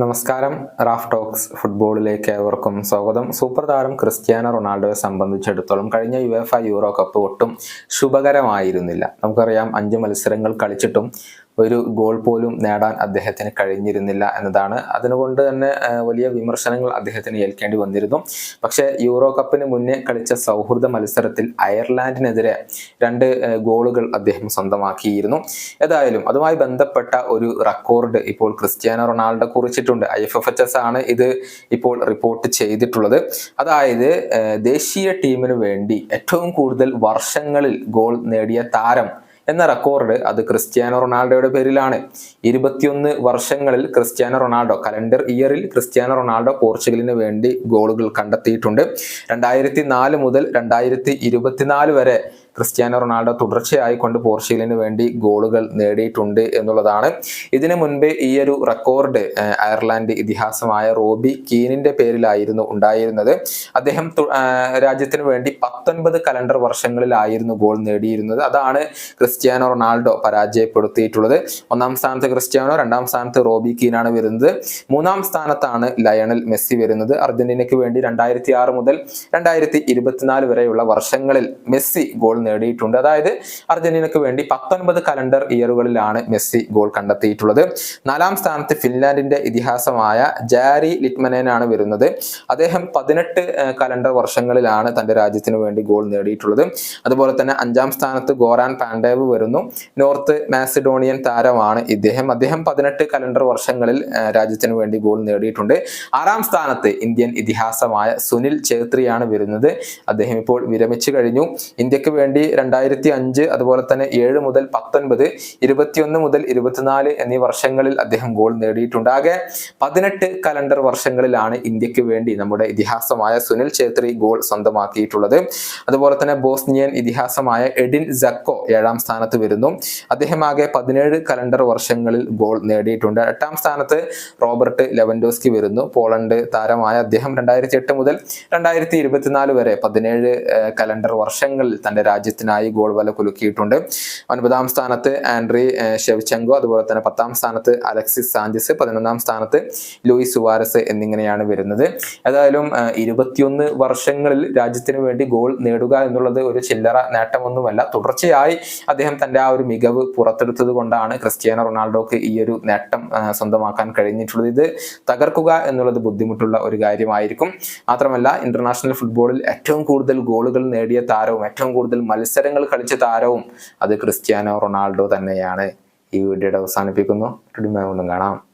നമസ്കാരം. Raf talks ഫുട്ബോളിലേക്ക് ഏവർക്കും സ്വാഗതം. സൂപ്പർ താരം ക്രിസ്ത്യാനോ റൊണാൾഡോയെ സംബന്ധിച്ചിടത്തോളം കഴിഞ്ഞ യു എഫ് യൂറോ കപ്പ് ഒട്ടും ശുഭകരമായിരുന്നില്ല. നമുക്കറിയാം അഞ്ച് മത്സരങ്ങൾ കളിച്ചിട്ടും ഒരു ഗോൾ പോലും നേടാൻ അദ്ദേഹത്തിന് കഴിഞ്ഞിരുന്നില്ല എന്നതാണ്. അതിനുകൊണ്ട് തന്നെ വലിയ വിമർശനങ്ങൾ അദ്ദേഹത്തിന് ഏൽക്കേണ്ടി വന്നിരുന്നു. പക്ഷേ യൂറോ കപ്പിന് മുന്നേ കളിച്ച സൗഹൃദ മത്സരത്തിൽ അയർലാൻഡിനെതിരെ രണ്ട് ഗോളുകൾ അദ്ദേഹം സ്വന്തമാക്കിയിരുന്നു. ഏതായാലും അതുമായി ബന്ധപ്പെട്ട ഒരു റെക്കോർഡ് ഇപ്പോൾ Cristiano Ronaldo കുറിച്ചിട്ടുണ്ട്. I F F H S ആണ് ഇത് ഇപ്പോൾ റിപ്പോർട്ട് ചെയ്തിട്ടുള്ളത്. അതായത് ദേശീയ ടീമിന് വേണ്ടി ഏറ്റവും കൂടുതൽ വർഷങ്ങളിൽ ഗോൾ നേടിയ താരം എന്ന റെക്കോർഡ് അത് ക്രിസ്ത്യാനോ റൊണാൾഡോയുടെ പേരിലാണ്. ഇരുപത്തിയൊന്ന് വർഷങ്ങളിൽ ക്രിസ്ത്യാനോ റൊണാൾഡോ കലണ്ടർ ഇയറിൽ ക്രിസ്ത്യാനോ റൊണാൾഡോ പോർച്ചുഗലിന് വേണ്ടി ഗോളുകൾ കണ്ടെത്തിയിട്ടുണ്ട്. രണ്ടായിരത്തി നാല് മുതൽ രണ്ടായിരത്തി ഇരുപത്തിനാല് വരെ ക്രിസ്ത്യാനോ റൊണാൾഡോ തുടർച്ചയായി കൊണ്ട് പോർച്ചുഗലിന് വേണ്ടി ഗോളുകൾ നേടിയിട്ടുണ്ട് എന്നുള്ളതാണ്. ഇതിനു മുൻപ് ഈ ഒരു റെക്കോർഡ് അയർലാൻഡ് ഇതിഹാസമായ റോബി കീനിന്റെ പേരിലായിരുന്നു ഉണ്ടായിരുന്നത്. അദ്ദേഹം രാജ്യത്തിന് വേണ്ടി പത്തൊൻപത് കലണ്ടർ വർഷങ്ങളിലായിരുന്നു ഗോൾ നേടിയിരുന്നത്. അതാണ് ക്രിസ്ത്യാനോ റൊണാൾഡോ പരാജയപ്പെടുത്തിയിട്ടുള്ളത്. ഒന്നാം സ്ഥാനത്ത് ക്രിസ്ത്യാനോ രണ്ടാം സ്ഥാനത്ത് റോബി കീനാണ് വരുന്നത്. മൂന്നാം സ്ഥാനത്താണ് ലയണൽ മെസ്സി വരുന്നത്. അർജന്റീനയ്ക്ക് വേണ്ടി രണ്ടായിരത്തി ആറ് മുതൽ രണ്ടായിരത്തി ഇരുപത്തിനാല് വരെയുള്ള വർഷങ്ങളിൽ മെസ്സി ഗോൾ നേടിയിട്ടുണ്ട്. അതായത് അർജന്റീനക്ക് വേണ്ടി പത്തൊൻപത് കലണ്ടർ ഇയറുകളിലാണ് മെസ്സി ഗോൾ കണ്ടെത്തിയിട്ടുള്ളത്. നാലാം സ്ഥാനത്ത് ഫിൻലാൻഡിന്റെ ഇതിഹാസമായ ജാരി ലിറ്റ്മനേനാണ് വരുന്നത്. അദ്ദേഹം പതിനെട്ട് കലണ്ടർ വർഷങ്ങളിലാണ് തന്റെ രാജ്യത്തിന് വേണ്ടി ഗോൾ നേടിയിട്ടുള്ളത്. അതുപോലെ തന്നെ അഞ്ചാം സ്ഥാനത്ത് ഗോറാൻ പാൻഡേവ് വരുന്നു. നോർത്ത് മാസിഡോണിയൻ താരമാണ് ഇദ്ദേഹം. അദ്ദേഹം പതിനെട്ട് കലണ്ടർ വർഷങ്ങളിൽ രാജ്യത്തിന് വേണ്ടി ഗോൾ നേടിയിട്ടുണ്ട്. ആറാം സ്ഥാനത്ത് ഇന്ത്യൻ ഇതിഹാസമായ സുനിൽ ഛേത്രിയാണ് വരുന്നത്. അദ്ദേഹം ഇപ്പോൾ വിരമിച്ചു കഴിഞ്ഞു. ഇന്ത്യയ്ക്ക് വേണ്ടി രണ്ടായിരത്തി അഞ്ച് അതുപോലെ തന്നെ ഏഴ് മുതൽ പത്തൊൻപത് ഇരുപത്തിയൊന്ന് മുതൽ ഇരുപത്തിനാല് എന്നീ വർഷങ്ങളിൽ അദ്ദേഹം ഗോൾ നേടിയിട്ടുണ്ട്. ആകെ പതിനെട്ട് കലണ്ടർ വർഷങ്ങളിലാണ് ഇന്ത്യയ്ക്ക് വേണ്ടി നമ്മുടെ ഇതിഹാസമായ സുനിൽ ഛേത്രി ഗോൾ സ്വന്തമാക്കിയിട്ടുള്ളത്. അതുപോലെ തന്നെ ബോസ്നിയൻ ഇതിഹാസമായ എഡിൻ സക്കോ ഏഴാം സ്ഥാനത്ത് വരുന്നു. അദ്ദേഹം ആകെ പതിനേഴ് കലണ്ടർ വർഷങ്ങളിൽ ഗോൾ നേടിയിട്ടുണ്ട്. എട്ടാം സ്ഥാനത്ത് റോബർട്ട് ലെവൻഡോസ്കി വരുന്നു. പോളണ്ട് താരമായ അദ്ദേഹം രണ്ടായിരത്തി എട്ട് മുതൽ രണ്ടായിരത്തി ഇരുപത്തിനാല് വരെ പതിനേഴ് കലണ്ടർ വർഷങ്ങളിൽ തന്റെ രാജ്യത്തിനായി ഗോൾ വല കുലുക്കിയിട്ടുണ്ട്. ഒൻപതാം സ്ഥാനത്ത് ആൻഡ്രി ഷെവ്ചെങ്കോ അതുപോലെ തന്നെ പത്താം സ്ഥാനത്ത് അലക്സിസ് സാഞ്ചസ് പതിനൊന്നാം സ്ഥാനത്ത് ലൂയിസ് സുവാരസ് എന്നിങ്ങനെയാണ് വരുന്നത്. ഏതായാലും ഇരുപത്തിയൊന്ന് വർഷങ്ങളിൽ രാജ്യത്തിന് വേണ്ടി ഗോൾ നേടുക എന്നുള്ളത് ഒരു ചില്ലറ നേട്ടമൊന്നുമല്ല. തുടർച്ചയായി അദ്ദേഹം തന്റെ ആ ഒരു മികവ് പുറത്തെടുത്തത് കൊണ്ടാണ് ക്രിസ്ത്യാനോ റൊണാൾഡോക്ക് ഈ ഒരു നേട്ടം സ്വന്തമാക്കാൻ കഴിഞ്ഞിട്ടുള്ളത്. ഇത് തകർക്കുക എന്നുള്ളത് ബുദ്ധിമുട്ടുള്ള ഒരു കാര്യമായിരിക്കും. മാത്രമല്ല ഇന്റർനാഷണൽ ഫുട്ബോളിൽ ഏറ്റവും കൂടുതൽ ഗോളുകൾ നേടിയ താരവും ഏറ്റവും കൂടുതൽ മത്സരങ്ങൾ കളിച്ച താരവും അത് ക്രിസ്ത്യാനോ റൊണാൾഡോ തന്നെയാണ് ഈ വീഡിയോയുടെ അവസാനിപ്പിക്കുന്നു. കാണാം.